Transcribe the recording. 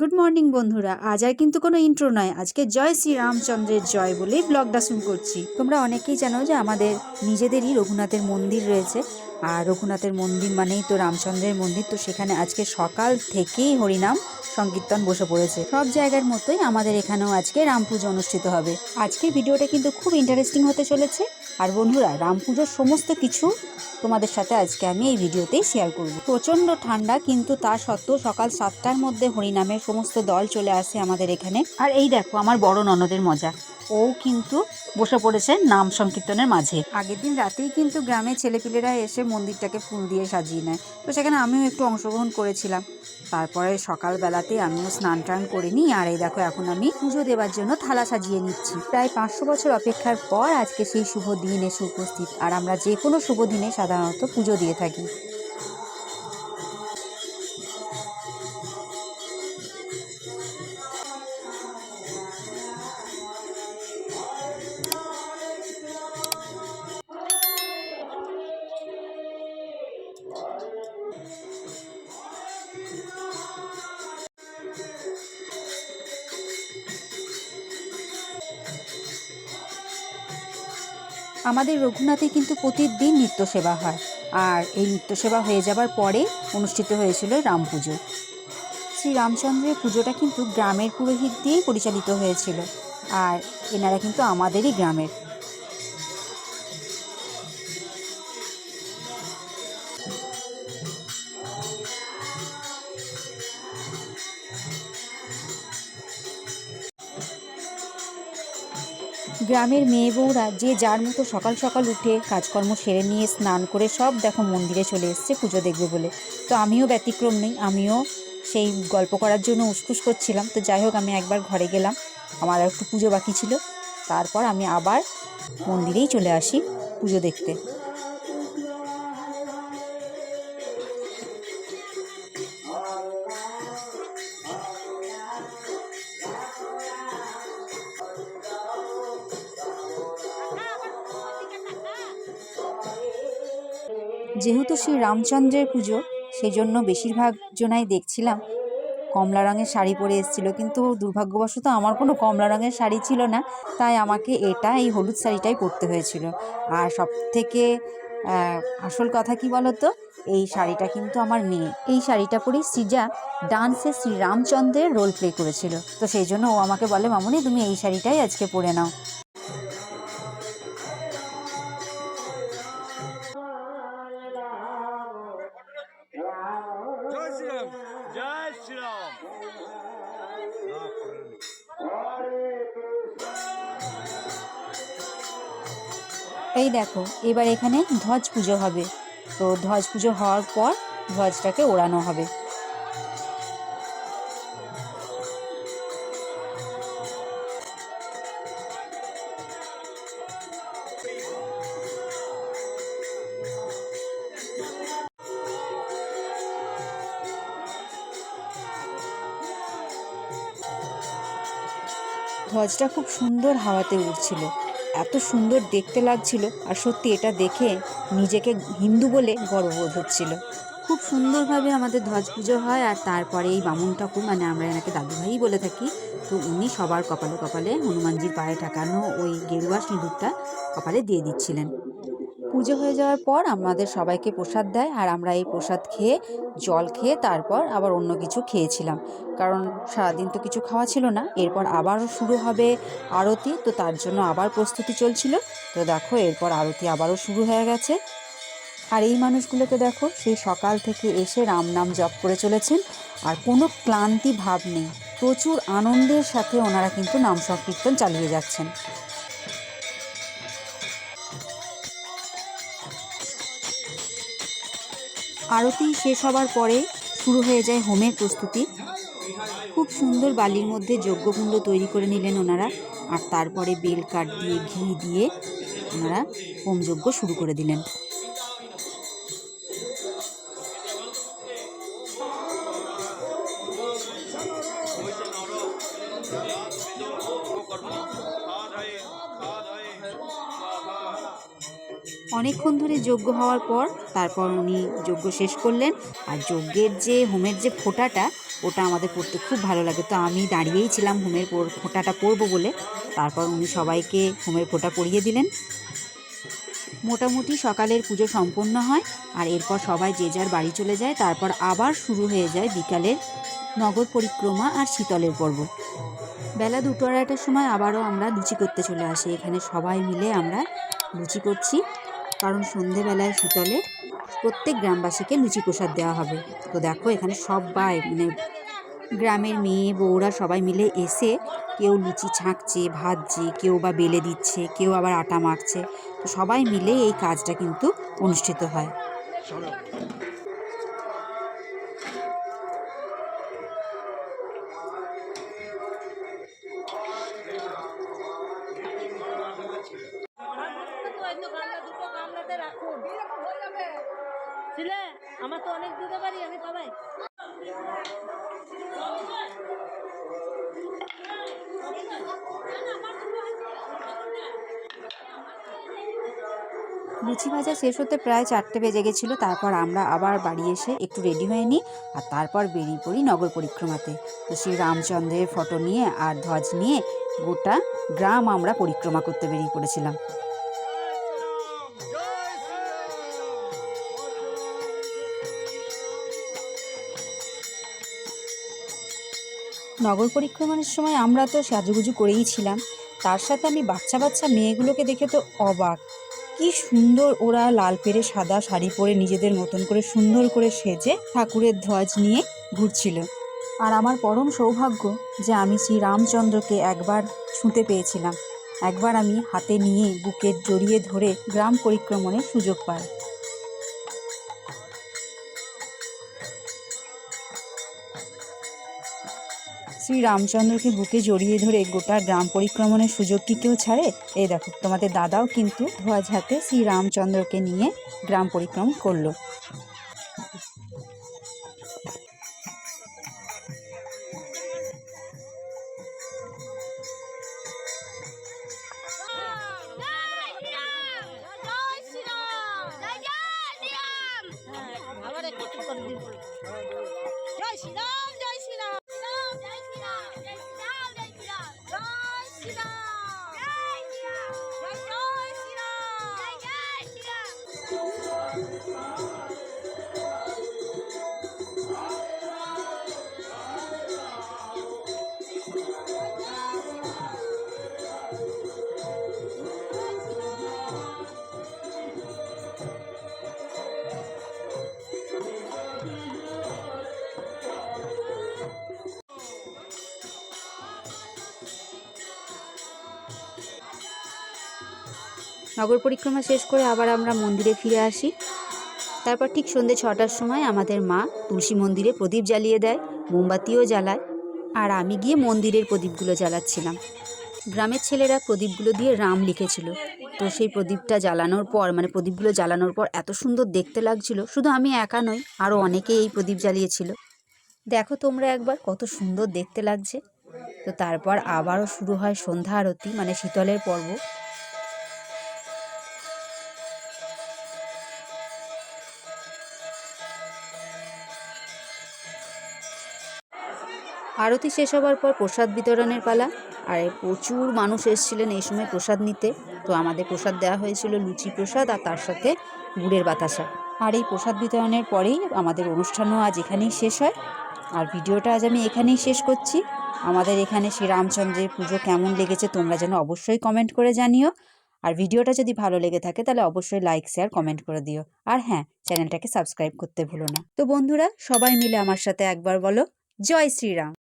Good morning বন্ধুরা। আজ আর কিন্তু কোনো ইন্ট্রো নয়। আজকে জয় শ্রীরামচন্দ্রের জয় বলেই ব্লগটা শুরু করছি। তোমরা অনেকেই জানো যে আমাদের নিজেদেরই রঘুনাথের মন্দির রয়েছে। আর রঘুনাথের মন্দির মানেই তো রামচন্দ্রের মন্দির, তো সেখানে আজকে সকাল থেকেই হরিনাম সংকীর্তন বসে পড়েছে। সব জায়গার মতোই আমাদের এখানেও আজকে রাম পুজো অনুষ্ঠিত হবে। আজকের ভিডিওটা কিন্তু খুব ইন্টারেস্টিং হতে চলেছে। আর বন্ধুরা, রাম পুজোর সমস্ত কিছু তোমাদের সাথে আজকে আমি এই ভিডিওতেই শেয়ার করব। প্রচণ্ড ঠান্ডা, কিন্তু তা সত্ত্বেও সকাল সাতটার মধ্যে হরিনামের সমস্ত দল চলে আসে আমাদের এখানে। আর এই দেখো, আমার বড় ননদের মজা। ও কিন্তু বসে পড়েছে নাম সংকীর্তনের মাঝে। আগের দিন রাতেই কিন্তু গ্রামে ছেলেপিলেরা এসে মন্দিরটাকে ফুল দিয়ে সাজিয়ে নেয়। তো সেখানে আমিও একটু অংশগ্রহণ করেছিলাম। তারপরে সকালবেলাতে আমিও স্নান টান করে নিই। আর এই দেখো, এখন আমি পুজো দেওয়ার জন্য থালা সাজিয়ে নিচ্ছি। প্রায় পাঁচশো বছর অপেক্ষার পর আজকে সেই শুভ দিন এসে উপস্থিত। আর আমরা যে কোনো শুভ দিনে সাধারণত পুজো দিয়ে থাকি। আমাদের রঘুনাথে কিন্তু প্রতিদিন নিত্য সেবা হয়। আর এই নিত্য সেবা হয়ে যাবার পরে অনুষ্ঠিত হয়েছিল রাম পুজো। শ্রী রামচন্দ্রের পুজোটা কিন্তু গ্রামের পুরোহিত দিয়েই পরিচালিত হয়েছিল। আর এনারা কিন্তু আমাদেরই গ্রামের। গ্রামের মেয়ে বউরা যে যার মতো সকাল সকাল উঠে কাজকর্ম সেরে নিয়ে স্নান করে সব দেখো মন্দিরে চলে এসছে, পুজো দেখবে বলে। তো আমিও ব্যতিক্রম নেই, আমিও সেই গল্প করার জন্য উসকুস করছিলাম। তো যাই হোক, আমি একবার ঘরে গেলাম, আমার একটু পুজো বাকি ছিল। তারপর আমি আবার মন্দিরেই চলে আসি পুজো দেখতে। যেহেতু শ্রী রামচন্দ্রের পুজো সেই জন্য বেশিরভাগ জনাই দেখছিলাম। কমলা রঙের শাড়ি পরে এসেছিল, কিন্তু দুর্ভাগ্যবশত আমার কোনো কমলা রঙের শাড়ি ছিল না, তাই আমাকে এটা এই হলুদ শাড়িটাই পরতে হয়েছিল। আর সব থেকে আসল কথা কি বলতো? এই শাড়িটা কিন্তু আমার মেয়ে। এই শাড়িটা পরেই সৃজা ডান্সে শ্রী রামচন্দ্রের রোল প্লে করেছিল। তো সেই জন্য ও আমাকে বলে, মামুনি, তুমি এই শাড়িটাই আজকে পরে নাও। এই দেখো, এবার এখানে ধ্বজ পুজো হবে। তো ধ্বজ পুজো হওয়ার পর ধ্বজটাকে ওড়ানো হবে। ধ্বজটা খুব সুন্দর হাওয়াতে উড়ছিল। এত সুন্দর দেখতে লাগছিল আর সত্যি এটা দেখে নিজেকে হিন্দু বলে গর্ববোধ হচ্ছিল। খুব সুন্দরভাবে আমাদের ধ্বজ পুজো হয় আর তারপরে এই বামুন ঠাকুর মানে আমরা এনাকে দাদুভাই বলে থাকি, তো উনি সবার কপালে কপালে হনুমানজির পায়ে ঠাকানো ওই গেরুয়া সিঁদুরটা কপালে দিয়ে দিচ্ছিলেন। পুজো হয়ে যাওয়ার পর আমাদের সবাইকে প্রসাদ দেয় আর আমরা এই প্রসাদ খেয়ে, জল খেয়ে তারপর আবার অন্য কিছু খেয়েছিলাম। কারণ সারাদিন তো কিছু খাওয়া ছিল না। এরপর আবারও শুরু হবে আরতি, তো তার জন্য আবার প্রস্তুতি চলছিল। তো দেখো, এরপর আরতি আবারও শুরু হয়ে গেছে। আর এই মানুষগুলোকে দেখো সেই সকাল থেকে এসে রাম নাম জপ করে চলেছেন। আর কোনো ক্লান্তি ভাব নেই। প্রচুর আনন্দের সাথে ওনারা কিন্তু নাম সংকীর্তন চালিয়ে যাচ্ছেন। আরতি শেষ হবার পরে শুরু হয়ে যায় হোমের প্রস্তুতি। খুব সুন্দর বালির মধ্যে যজ্ঞকুণ্ড তৈরি করে নিলেন ওনারা আর তারপরে বেল কাঠ দিয়ে ঘি দিয়ে ওনারা হোমযজ্ঞ শুরু করে দিলেন। অনেকক্ষণ ধরে যজ্ঞ হওয়ার পর তারপর উনি যজ্ঞ শেষ করলেন। আর যজ্ঞের যে, হোমের যে ফোঁটাটা, ওটা আমাদের পড়তে খুব ভালো লাগে। তো আমি দাঁড়িয়েই ছিলাম হোমের ফোঁটাটা পরবো বলে। তারপর উনি সবাইকে হোমের ফোঁটা পরিয়ে দিলেন। মোটামুটি সকালের পুজো সম্পন্ন হয় আর এরপর সবাই যে যার বাড়ি চলে যায়। তারপর আবার শুরু হয়ে যায় বিকালের নগর পরিক্রমা আর শীতলের পর্ব। বেলা দুটো আড়াইটার সময় আবারও আমরা লুচি করতে চলে আসি। এখানে সবাই মিলে আমরা লুচি করছি। কারণ সন্ধেবেলায় শীতলে প্রত্যেক গ্রামবাসীকে লুচি প্রসাদ দেওয়া হবে। তো দেখো, এখানে সবাই মানে গ্রামের মেয়ে, বউরা সবাই মিলে এসে কেউ লুচি ছাঁকছে, ভাজছে, কেউ বা বেলে দিচ্ছে, কেউ আবার আটা মাখছে। তো সবাই মিলে এই কাজটা কিন্তু অনুষ্ঠিত হয়। আমার তো অনেক দিতে পারি আমি লুচি ভাজা শেষ হতে প্রায় চারটে বেজে গেছিল, তারপর আমরা আবার বাড়ি এসে একটু রেডি হয়ে নিই, আর তারপর বেরিয়ে পড়ি নগর পরিক্রমাতে। তো সেই রামচন্দ্রের ফটো নিয়ে আর ধ্বজ নিয়ে গোটা গ্রাম আমরা পরিক্রমা করতে বেরিয়ে পড়েছিলাম। নগর পরিক্রমণের সময় আমরা তো সাজুগুজু করেই ছিলাম। তার সাথে আমি বাচ্চা বাচ্চা মেয়েগুলোকে দেখে তো অবাক। কি সুন্দর ওরা লাল পেরে সাদা শাড়ি পরে নিজেদের মতন করে সুন্দর করে সেজে ঠাকুরের ধ্বজ নিয়ে ঘুরছিল। আর আমার পরম সৌভাগ্য যে আমি শ্রী রামচন্দ্রকে একবার ছুঁতে পেয়েছিলাম। একবার আমি হাতে নিয়ে বুকে জড়িয়ে ধরে গ্রাম পরিক্রমণের সুযোগ পাই। শ্রী রামচন্দ্রকে বুকে জড়িয়ে ধরে গোটা গ্রাম পরিক্রমণের সুযোগ কি কেউ ছাড়ে? এই দেখো, তোমাদের দাদাও কিন্তু হাতে শ্রী রামচন্দ্রকে নিয়ে গ্রাম পরিক্রম করল। নগর পরিক্রমা শেষ করে আবার আমরা মন্দিরে ফিরে আসি। তারপর ঠিক সন্ধ্যে ছটার সময় আমাদের মা তুলসী মন্দিরে প্রদীপ জ্বালিয়ে দেয়, মোমবাতিও জ্বালায়। আর আমি গিয়ে মন্দিরের প্রদীপগুলো জ্বালাচ্ছিলাম। গ্রামের ছেলেরা প্রদীপগুলো দিয়ে রাম লিখেছিল। তো সেই প্রদীপটা জ্বালানোর পর মানে প্রদীপগুলো জ্বালানোর পর এত সুন্দর দেখতে লাগছিল। শুধু আমি একা নই আরও অনেকেই এই প্রদীপ জ্বালিয়েছিল। দেখো তোমরা একবার কত সুন্দর দেখতে লাগছে। তো তারপর আবারও শুরু হয় সন্ধ্যা আরতি মানে শীতলের পর্ব। আরতি শেষ হওয়ার পর প্রসাদ বিতরণের পালা। আর প্রচুর মানুষ এসেছিলেন এই সময় প্রসাদ নিতে। তো আমাদের প্রসাদ দেওয়া হয়েছিল লুচি প্রসাদ আর তার সাথে গুড়ের বাতাসা। আর এই প্রসাদ বিতরণের পরেই আমাদের অনুষ্ঠানও আজ এখানেই শেষ হয়। আর ভিডিওটা আজ আমি এখানেই শেষ করছি। আমাদের এখানে শ্রী রামচন্দ্রের পুজো কেমন লেগেছে তোমরা যেন অবশ্যই কমেন্ট করে জানিও। আর ভিডিওটা যদি ভালো লেগে থাকে তাহলে অবশ্যই লাইক শেয়ার কমেন্ট করে দিও। আর হ্যাঁ চ্যানেলটাকে সাবস্ক্রাইব করতে ভুলো না। তো বন্ধুরা, সবাই মিলে আমার সাথে একবার বলো, জয় শ্রীরাম।